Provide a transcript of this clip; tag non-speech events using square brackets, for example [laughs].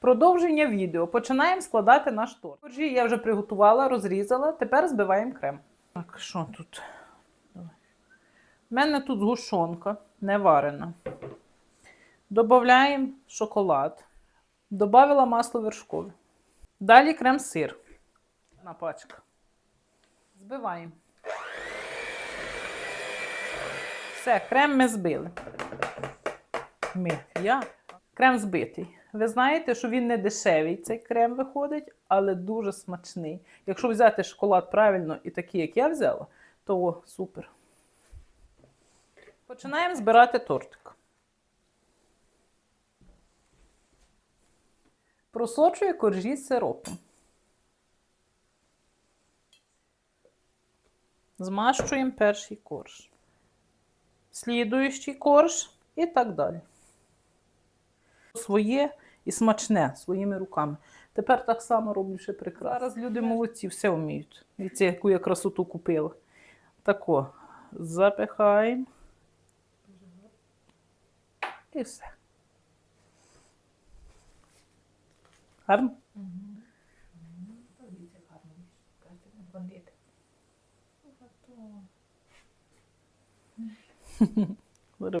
Продовження відео. Починаємо складати наш торт. Коржі я вже приготувала, розрізала. Тепер збиваємо крем. Так, що тут? У мене тут згущенка, не варена. Добавляємо шоколад. Добавила масло вершкове. Далі крем-сир. На пачка. Збиваємо. Все, крем ми збили. Ми, я. Крем збитий. Ви знаєте, що він не дешевий, цей крем виходить, але дуже смачний. Якщо взяти шоколад правильно і такий, як я взяла, то о, супер. Починаємо збирати тортик. Просочую коржі з сиропом. Змащуємо перший корж. Слідуючий корж і так далі. Своє і смачне своїми руками. Тепер так само роблю ще прекрасно. Зараз люди молодці, все вміють. Дивіться, яку я красоту купила. Тако запихаємо. І все. Гарно? [laughs]